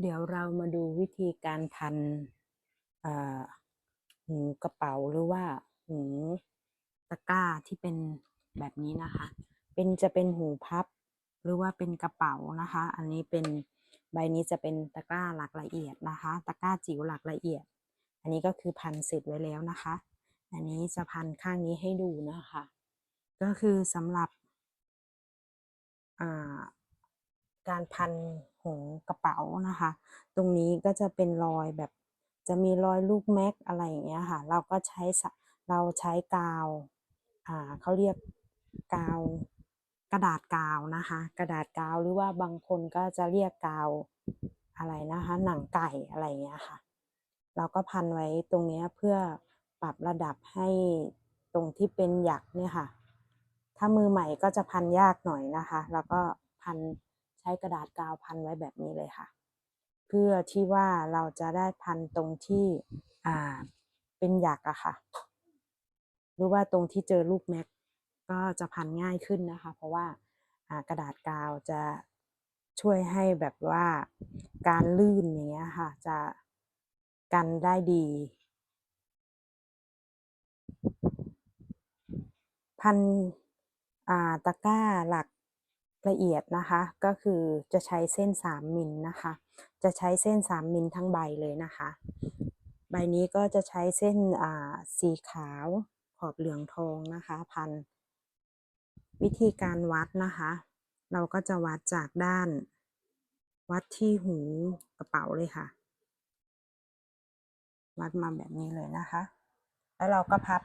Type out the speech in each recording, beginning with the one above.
เดี๋ยวเรามาดูวิธีการพันหูกระเป๋าหรือว่าหูตะกร้าที่เป็นแบบนี้นะคะ เป็นจะเป็นหูพับหรือว่าเป็นกระเป๋านะคะ อันนี้เป็นใบนี้จะเป็นตะกร้าหลักละเอียดนะคะ ตะกร้าจิ๋วหลักละเอียด อันนี้ก็คือพันเสร็จไว้แล้วนะคะ อันนี้จะพันข้างนี้ให้ดูนะคะ ก็คือสำหรับการพัน หูกระเป๋านะคะ ตรงนี้ก็จะเป็นรอยแบบจะมีรอยลูกแม็กอะไรอย่างเงี้ยค่ะ เราก็ใช้เราใช้กาวอ่าเขาเรียกกาวกระดาษกาวนะคะ กระดาษกาวหรือว่าบางคนก็จะเรียกกาวอะไรนะคะ หนังไก่อะไรอย่างเงี้ยค่ะ เราก็พันไว้ตรงเนี้ยเพื่อปรับระดับให้ตรงที่เป็นหยักเนี่ยค่ะ ถ้ามือใหม่ก็จะพันยากหน่อยนะคะ แล้วก็พัน ช้กระดาษกาวพันไว้แบบนี้เลยค่ะ เพื่อที่ว่าเราจะได้พันตรงที่อ่าเป็นหยักอะค่ะ หรือว่าตรงที่เจอลูกแม็กก็จะพันง่ายขึ้นนะคะ เพราะว่ากระดาษกาวจะช่วยให้แบบว่าการลื่นอย่างเงี้ยค่ะ จะกันได้ดี พันตะกร้าหลัก ละเอียดนะคะ ก็คือจะใช้เส้น 3มิลนะคะ จะใช้เส้น 3มิลทั้งใบเลยนะคะ ใบนี้ก็จะใช้เส้นอ่าสีขาวขอบเหลืองทองนะคะ พัน วิธีการวัดนะคะ เราก็จะวัดจากด้าน วัดที่หูกระเป๋าเลยค่ะ วัดมาแบบนี้เลยนะคะ แล้วเราก็พับ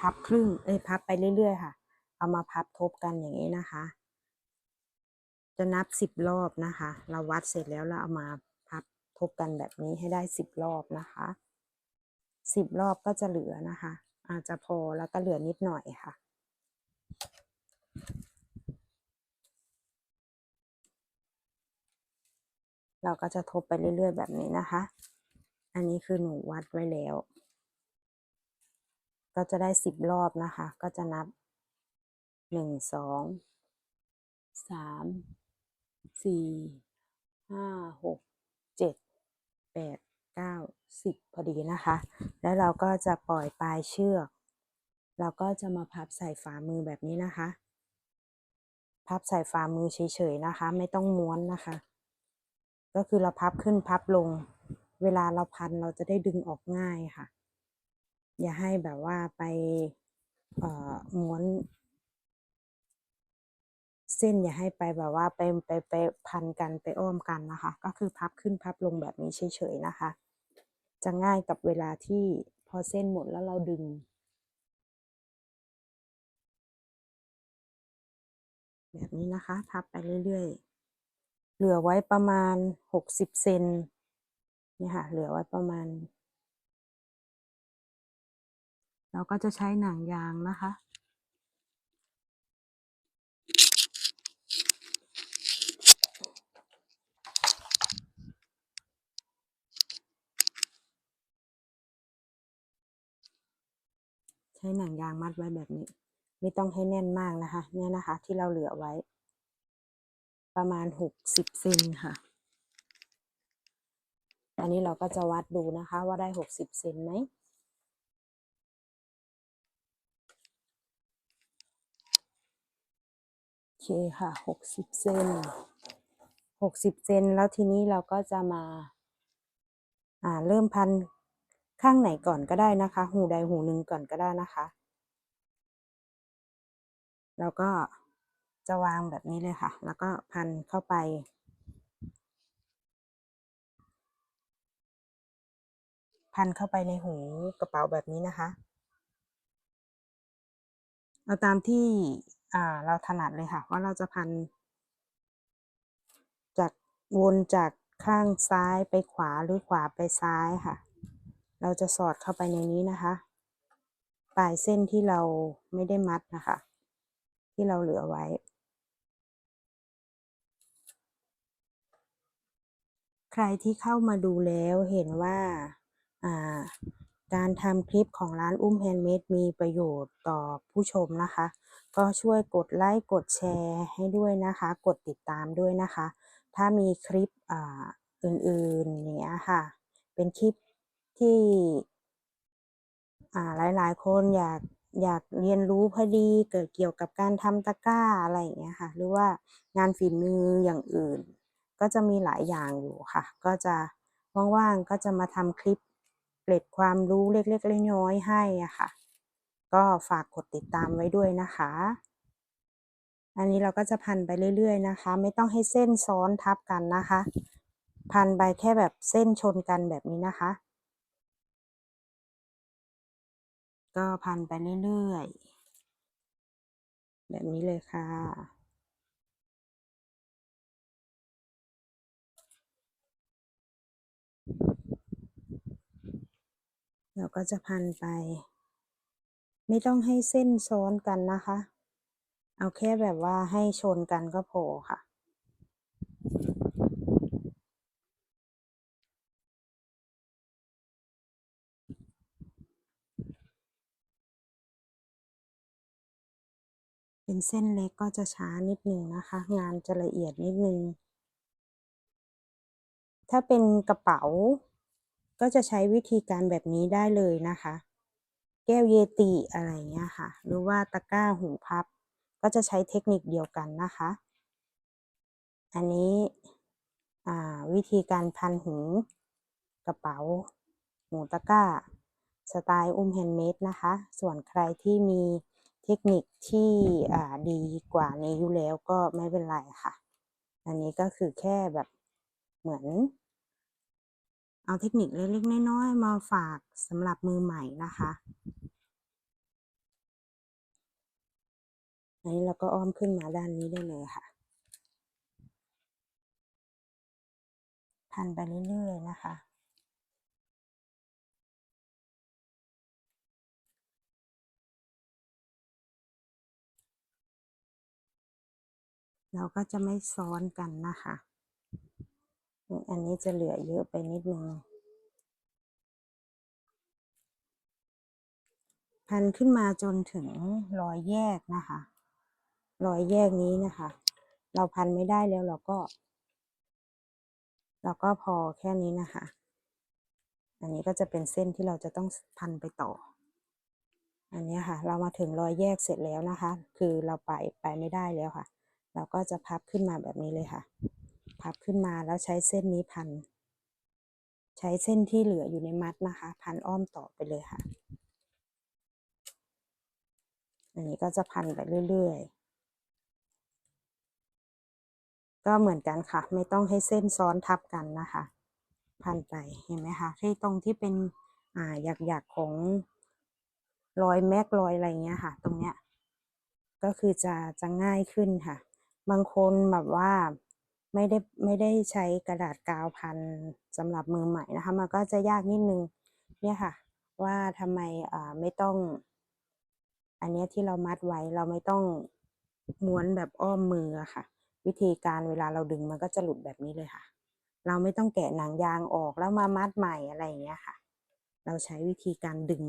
พับครึ่งเอ้ยพับไปเรื่อยๆค่ะ เอามาพับทบกันอย่างนี้นะคะ จะนับสิบรอบนะคะ เราวัดเสร็จแล้วเราเอามาพับทบกันแบบนี้ให้ได้สิบรอบนะคะสิบรอบก็จะเหลือนะคะ อาจจะพอแล้วก็เหลือนิดหน่อยค่ะ เราก็จะทบไปเรื่อยๆแบบนี้นะคะ อันนี้คือหนูวัดไว้แล้ว ก็จะได้สิบรอบนะคะ ก็จะนับหนึ่งสองสาม สี่ห้าหกเจ็ดแปดเก้าสิบพอดีนะคะ แล้วเราก็จะปล่อยปลายเชือก เราก็จะมาพับใส่ฝ่ามือแบบนี้นะคะ พับใส่ฝ่ามือเฉยๆนะคะ ไม่ต้องม้วนนะคะ ก็คือเราพับขึ้นพับลง เวลาเราพันเราจะได้ดึงออกง่ายค่ะ อย่าให้แบบว่าไปม้วน เส้นอย่าให้ไปแบบว่าไปไปไปพันกันไปอ้อมกันนะคะ ก็คือพับขึ้นพับลงแบบนี้เฉยๆนะคะ จะง่ายกับเวลาที่พอเส้นหมดแล้วเราดึง แบบนี้นะคะพับไปเรื่อยๆ เหลือไว้ประมาณหกสิบเซนนี่ค่ะ เหลือไว้ประมาณ เราก็จะใช้หนังยางนะคะ ใช้หนังยางมัดไว้แบบนี้ ไม่ต้องให้แน่นมากนะคะ เนี่ยนะคะ ที่เราเหลือไว้ ประมาณหกสิบเซนค่ะ อันนี้เราก็จะวัดดูนะคะ ว่าได้หกสิบเซนไหมโอเคค่ะหกสิบเซนหกสิบเซนแล้วทีนี้เราก็จะมา อ่าเริ่มพัน ข้างไหนก่อนก็ได้นะคะ หูใดหูหนึ่งก่อนก็ได้นะคะ แล้วก็จะวางแบบนี้เลยค่ะ แล้วก็พันเข้าไป พันเข้าไปในหูกระเป๋าแบบนี้นะคะ เอาตามที่เราถนัดเลยค่ะ ว่าเราจะพัน จากวนจากข้างซ้ายไปขวาหรือขวาไปซ้ายค่ะ เราจะสอดเข้าไปในนี้นะคะ ปลายเส้นที่เราไม่ได้มัดนะคะ ที่เราเหลือไว้ ใครที่เข้ามาดูแล้วเห็นว่าการทำคลิปของร้านอุ้มแฮนด์เมดมีประโยชน์ต่อผู้ชมนะคะ ก็ช่วยกดไลค์กดแชร์ให้ด้วยนะคะ กดติดตามด้วยนะคะ ถ้ามีคลิปออื่นๆอย่างเงี้ยค่ะ เป็นคลิป ที่อ่าหลายๆคนอยากอยากเรียนรู้พอดีเกิดเกี่ยวกับการทำตะกร้าอะไรอย่างเงี้ยค่ะ หรือว่างานฝีมืออย่างอื่น ก็จะมีหลายอย่างอยู่ค่ะ ก็จะว่างๆก็จะมาทำคลิปเกร็ดความรู้เล็กๆน้อยๆให้อะค่ะ ก็ฝากกดติดตามไว้ด้วยนะคะ อันนี้เราก็จะพันไปเรื่อยๆนะคะ ไม่ต้องให้เส้นซ้อนทับกันนะคะ พันไปแค่แบบเส้นชนกันแบบนี้นะคะ ก็พันไปเรื่อยๆ แบบนี้เลยค่ะ เราก็จะพันไป ไม่ต้องให้เส้นซ้อนกันนะคะ เอาแค่แบบว่าให้ชนกันก็พอค่ะ เป็นเส้นเล็กก็จะช้านิดหนึ่งนะคะ งานจะละเอียดนิดนึง ถ้าเป็นกระเป๋า ก็จะใช้วิธีการแบบนี้ได้เลยนะคะ แก้วเยติอะไรเงี้ยค่ะ หรือว่าตะกร้าหูพับ ก็จะใช้เทคนิคเดียวกันนะคะ อันนี้วิธีการพันหูกระเป๋าหูตะกร้า สไตล์อุ้มแฮนด์เมดนะคะ ส่วนใครที่มี เทคนิคที่ดีกว่านี้อยู่แล้วก็ไม่เป็นไรค่ะ อันนี้ก็คือแค่แบบเหมือน เอาเทคนิคเล็กๆน้อยๆมาฝากสำหรับมือใหม่นะคะอันนี้เราก็อ้อมขึ้นมาด้านนี้ได้เลยค่ะ พันไปเรื่อยๆนะคะ เราก็จะไม่ซ้อนกันนะคะ อันนี้จะเหลือเยอะไปนิดนึง พันขึ้นมาจนถึงรอยแยกนะคะ รอยแยกนี้นะคะ เราพันไม่ได้แล้วเราก็ เราก็พอแค่นี้นะคะ อันนี้ก็จะเป็นเส้นที่เราจะต้องพันไปต่อ อันนี้ค่ะ เรามาถึงรอยแยกเสร็จแล้วนะคะ คือเราไปไปไม่ได้แล้วค่ะ เราก็จะพับขึ้นมาแบบนี้เลยค่ะ พับขึ้นมาแล้วใช้เส้นนี้พัน ใช้เส้นที่เหลืออยู่ในมัดนะคะ พันอ้อมต่อไปเลยค่ะ อันนี้ก็จะพันไปเรื่อยๆ ก็เหมือนกันค่ะ ไม่ต้องให้เส้นซ้อนทับกันนะคะ พันไปเห็นไหมคะที่ตรงที่เป็นอ่าหยักๆของรอยแม็กรอยอะไรเงี้ยค่ะ ตรงเนี้ยก็คือจะจะง่ายขึ้นค่ะ บางคนแบบว่าไม่ได้ไม่ได้ใช้กระดาษกาวพันสำหรับมือใหม่นะคะ มันก็จะยากนิดนึงเนี่ยค่ะ ว่าทำไมอ่าไม่ต้อง อันนี้ที่เรามัดไว้เราไม่ต้องม้วนแบบอ้อมมือค่ะ วิธีการเวลาเราดึงมันก็จะหลุดแบบนี้เลยค่ะ เราไม่ต้องแกะหนังยางออกแล้วมามัดใหม่อะไรอย่างเงี้ยค่ะ เราใช้วิธีการดึง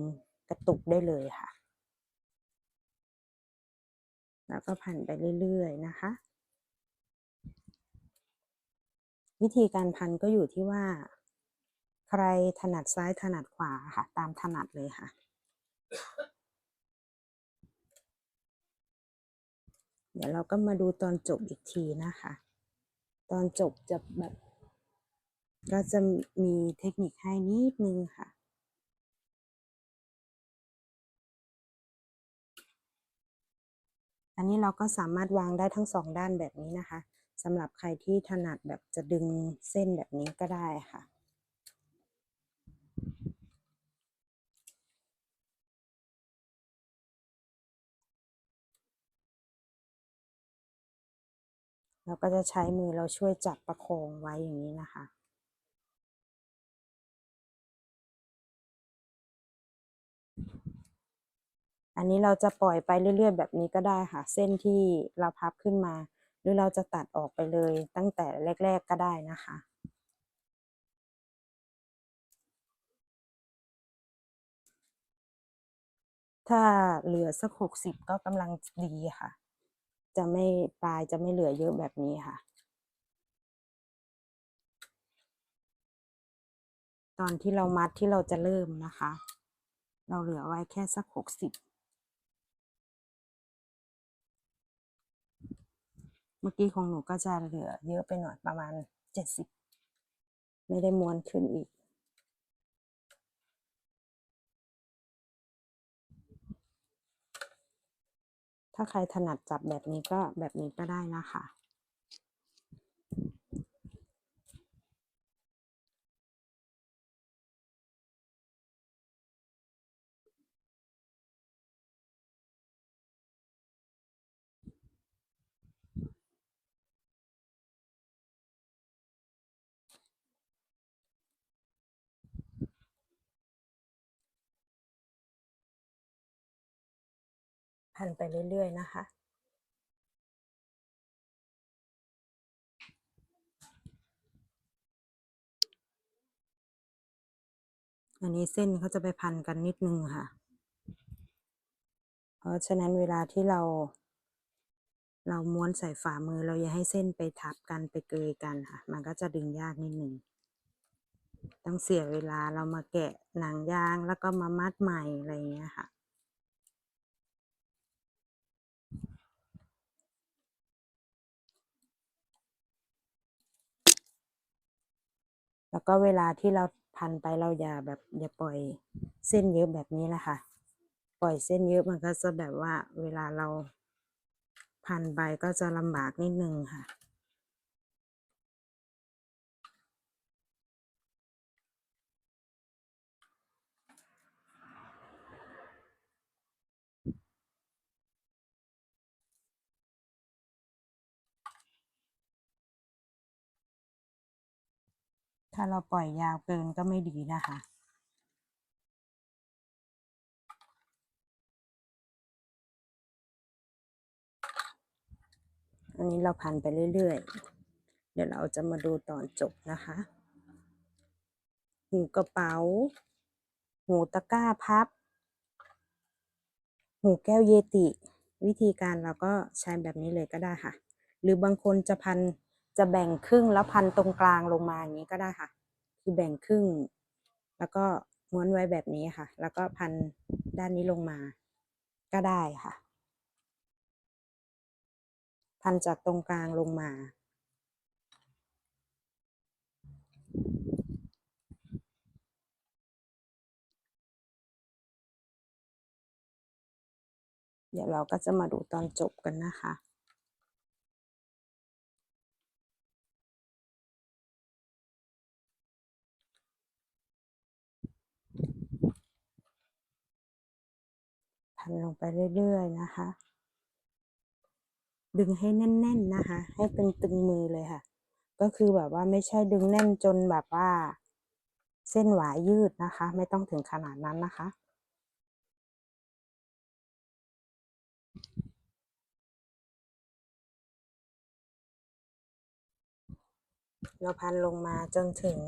กระตุกได้เลยค่ะ แล้วก็พันไปเรื่อยๆนะคะ วิธีการพันก็อยู่ที่ว่า ใครถนัดซ้ายถนัดขวาค่ะ ตามถนัดเลยค่ะ เดี๋ยวเราก็มาดูตอนจบอีกทีนะคะ ตอนจบจะแบบ ก็จะมีเทคนิคให้นิดนึงค่ะอันนี้เราก็สามารถวางได้ทั้งสองด้านแบบนี้นะคะ สำหรับใครที่ถนัดแบบจะดึงเส้นแบบนี้ก็ได้ค่ะ เราก็จะใช้มือเราช่วยจับประคองไว้อย่างนี้นะคะ อันนี้เราจะปล่อยไปเรื่อยๆ แบบนี้ก็ได้ค่ะ เส้นที่เราพับขึ้นมา รือเราจะตัดออกไปเลยตั้งแต่แรก ๆ ก็ได้นะคะ ถ้าเหลือสักหกสิบก็กำลังดีค่ะ จะไม่ปลายจะไม่เหลือเยอะแบบนี้ค่ะ ตอนที่เรามัดที่เราจะเริ่มนะคะ เราเหลือไว้แค่สักหกสิบ มื่อกี้ของหนูก็จะเหลือเยอะไปหน่อยประมาณเจ็ดสิบไม่ได้ม้วนขึ้นอีก ถ้าใครถนัดจับแบบนี้ก็แบบนี้ก็ได้นะคะ พันไปเรื่อยๆนะคะ อันนี้เส้นเขาจะไปพันกันนิดนึงค่ะ เพราะฉะนั้นเวลาที่เรา เราม้วนใส่ฝ่ามือเราอย่าให้เส้นไปทับกันไปเกยกันค่ะ มันก็จะดึงยากนิดนึงต้องเสียเวลาเรามาแกะหนังยางแล้วก็มามัดใหม่อะไรอย่างเงี้ยค่ะ แล้วก็เวลาที่เราพันไปเราอย่าแบบอย่าปล่อยเส้นเยอะแบบนี้แหละค่ะ ปล่อยเส้นเยอะมันก็จะแบบว่าเวลาเราพันไปก็จะลำบากนิดนึงค่ะ ถ้าเราปล่อยยาวเกินก็ไม่ดีนะคะ อันนี้เราพันไปเรื่อยๆ เดี๋ยวเราจะมาดูตอนจบนะคะหูกระเป๋า หูตะกร้าพับ หูแก้วเยติ วิธีการเราก็ใช้แบบนี้เลยก็ได้ค่ะ หรือบางคนจะพัน จะแบ่งครึ่งแล้วพันตรงกลางลงมาอย่างนี้ก็ได้ค่ะ คือแบ่งครึ่ง แล้วก็ม้วนไว้แบบนี้ค่ะ แล้วก็พันด้านนี้ลงมา ก็ได้ค่ะ พันจากตรงกลางลงมาเดี๋ยวเราก็จะมาดูตอนจบกันนะคะ พันลงไปเรื่อย ๆ นะคะ ดึงให้แน่น ๆ นะคะ ให้ตึงๆมือเลยค่ะ ก็คือแบบว่าไม่ใช่ดึงแน่นจนแบบว่า เส้นหวายยืดนะคะ ไม่ต้องถึงขนาดนั้นนะคะเราพันลงมาจนถึง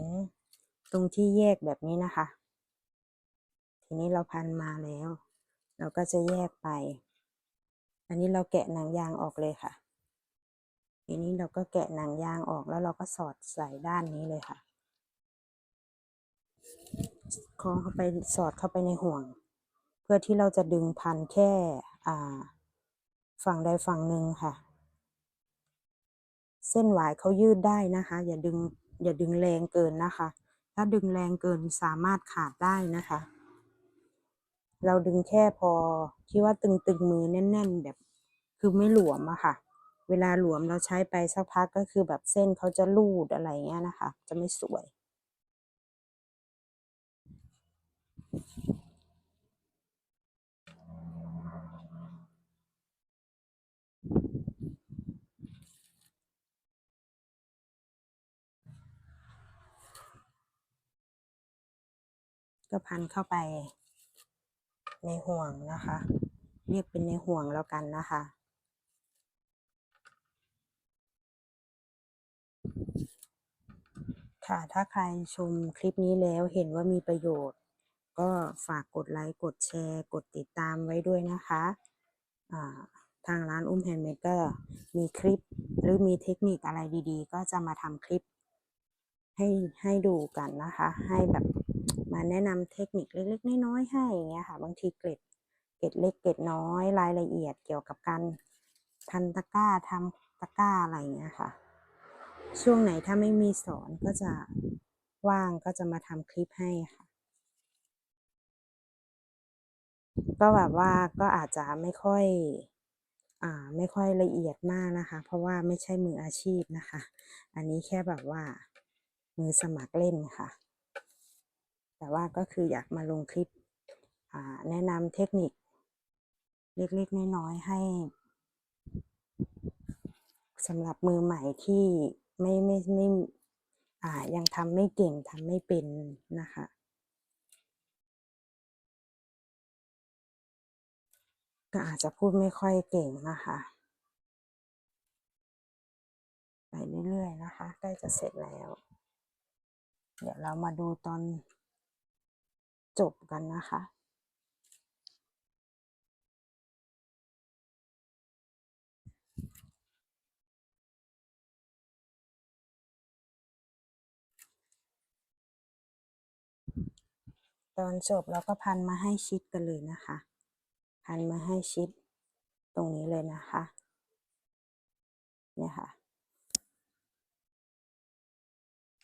ตรงที่แยกแบบนี้นะคะ ทีนี้เราพันมาแล้ว เราก็จะแยกไป อันนี้เราแกะหนังยางออกเลยค่ะทีนี้เราก็แกะหนังยางออกแล้วเราก็สอดใส่ด้านนี้เลยค่ะคล้องเข้าไปสอดเข้าไปในห่วง เพื่อที่เราจะดึงพันแค่ฝั่งใดฝั่งหนึ่งค่ะ เส้นหวายเขายืดได้นะคะ อย่าดึงอย่าดึงแรงเกินนะคะ ถ้าดึงแรงเกินสามารถขาดได้นะคะ เราดึงแค่พอที่ว่าตึงๆมือแน่น ๆ แบบ คือไม่หลวมอะค่ะ เวลาหลวมเราใช้ไปสักพักก็คือแบบเส้นเขาจะลูดอะไรเงี้ยนะคะ จะไม่สวย ก็พันเข้าไป ในห่วงนะคะ เรียกเป็นในห่วงแล้วกันนะคะค่ะถ้าใครชมคลิปนี้แล้วเห็นว่ามีประโยชน์ ก็ฝากกดไลค์กดแชร์ กดติดตามไว้ด้วยนะคะทางร้านอุ้มแฮนด์เมดก็มีคลิปหรือมีเทคนิคอะไรดีๆ ก็จะมาทำคลิปให้ให้ดูกันนะคะ ให้แบบ มาแนะนำเทคนิคเล็กๆน้อยๆให้อย่างเงี้ยค่ะ บางทีเกร็ดเกร็ดเล็กเกร็ดน้อยรายละเอียดเกี่ยวกับการพันตะกร้าทำตะกร้าอะไรเงี้ยค่ะ ช่วงไหนถ้าไม่มีสอนก็จะว่างก็จะมาทำคลิปให้ค่ะ ก็แบบว่าก็อาจจะไม่ค่อยอ่าไม่ค่อยละเอียดมากนะคะ เพราะว่าไม่ใช่มืออาชีพนะคะ อันนี้แค่แบบว่ามือสมัครเล่นค่ะ แต่ว่าก็คืออยากมาลงคลิปแนะนำเทคนิค เล็กๆน้อยๆให้สำหรับมือใหม่ที่ไม่ไม่ไม่ยังทำไม่เก่งทำไม่เป็นนะคะก็อาจจะพูดไม่ค่อยเก่งนะคะ ไปเรื่อยๆนะคะ ใกล้จะเสร็จแล้ว เดี๋ยวเรามาดูตอน จบกันนะคะตอนจบเราก็พันมาให้ชิดกันเลยนะคะ พันมาให้ชิดตรงนี้เลยนะคะ เนี่ยค่ะ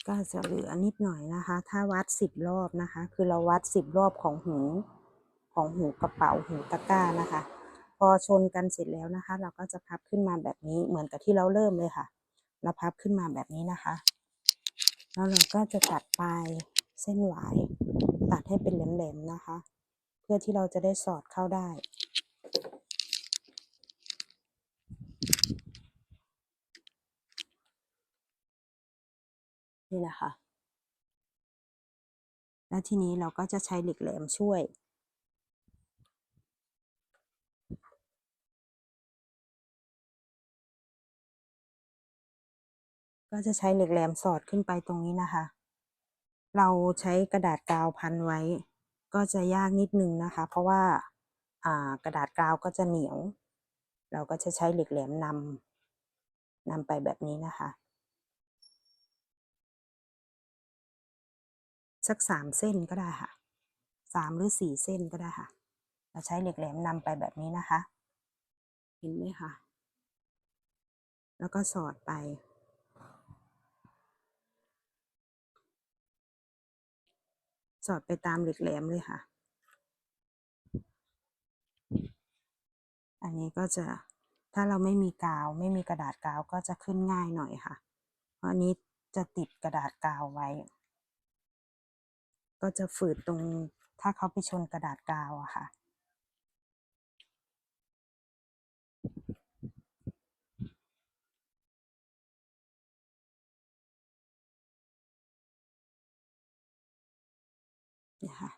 ก็จะเหลือนิดหน่อยนะคะ ถ้าวัดสิบรอบนะคะ คือเราวัดสิบรอบของหูของหูกระเป๋าหูตะกร้านะคะ พอชนกันเสร็จแล้วนะคะ เราก็จะพับขึ้นมาแบบนี้เหมือนกับที่เราเริ่มเลยค่ะ เราพับขึ้นมาแบบนี้นะคะ แล้วเราก็จะตัดปลายเส้นหวายตัดให้เป็นแหลมๆนะคะ เพื่อที่เราจะได้สอดเข้าได้ นี่นะค่ะ แล้วทีนี้เราก็จะใช้เหล็กแหลมช่วย ก็จะใช้เหล็กแหลมสอดขึ้นไปตรงนี้นะคะ เราใช้กระดาษกาวพันไว้ ก็จะยากนิดนึงนะคะ เพราะว่ากระดาษกาวก็จะเหนียว เราก็จะใช้เหล็กแหลมนำนำไปแบบนี้นะคะ สักสามเส้นก็ได้ค่ะสามหรือสี่เส้นก็ได้ค่ะ เราใช้เหล็กแหลมนำไปแบบนี้นะคะ เห็นไหมคะแล้วก็สอดไป สอดไปตามเหล็กแหลมเลยค่ะ อันนี้ก็จะถ้าเราไม่มีกาว ไม่มีกระดาษกาวก็จะขึ้นง่ายหน่อยค่ะ เพราะอันนี้จะติดกระดาษกาวไว้ ก็จะฝืดตรงถ้าเขาไปชนกระดาษกาวอะค่ะเนี่ยค่ะ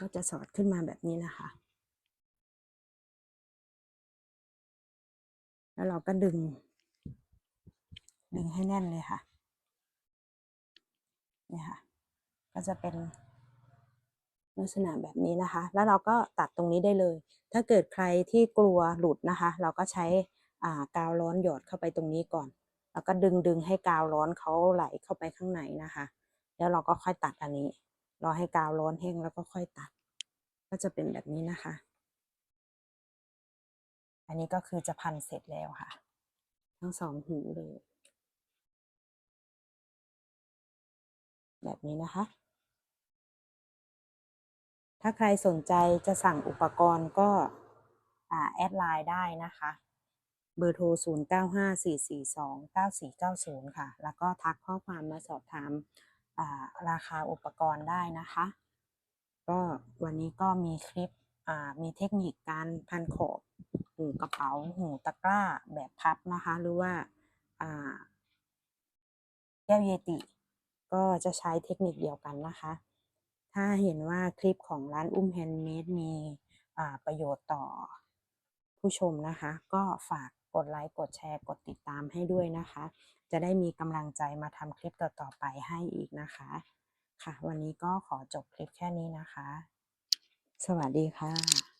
ก็จะสอดขึ้นมาแบบนี้นะคะ แล้วเราก็ดึง ดึงให้แน่นเลยค่ะ เนี่ยค่ะ ก็จะเป็นลักษณะแบบนี้นะคะ แล้วเราก็ตัดตรงนี้ได้เลย ถ้าเกิดใครที่กลัวหลุดนะคะ เราก็ใช้กาวร้อนหยอดเข้าไปตรงนี้ก่อน แล้วก็ดึงดึงให้กาวร้อนเขาไหลเข้าไปข้างในนะคะ แล้วเราก็ค่อยตัดอันนี้ รอให้กาวร้อนแห้งแล้วก็ค่อยตัด ก็จะเป็นแบบนี้นะคะ อันนี้ก็คือจะพันเสร็จแล้วค่ะ ทั้งสองหูเลย แบบนี้นะคะ ถ้าใครสนใจจะสั่งอุปกรณ์ก็แอดไลน์ได้นะคะ เบอร์โทร 0 9 5 4 4 2 9 4 9 0 ค่ะ แล้วก็ทักข้อความมาสอบถามราคาอุปกรณ์ได้นะคะ ก็วันนี้ก็มีคลิปมีเทคนิคการพันขอบหูกระเป๋าหูตะกร้าแบบพับนะคะ หรือว่าแก้วเยติ ก็จะใช้เทคนิคเดียวกันนะคะ ถ้าเห็นว่าคลิปของร้านอุ้มแฮนด์เมดมีประโยชน์ต่อผู้ชมนะคะ ก็ฝากกดไลค์ กดแชร์ กดติดตามให้ด้วยนะคะ จะได้มีกำลังใจมาทำคลิปต่อๆไปให้อีกนะคะ ค่ะ วันนี้ก็ขอจบคลิปแค่นี้นะคะ สวัสดีค่ะ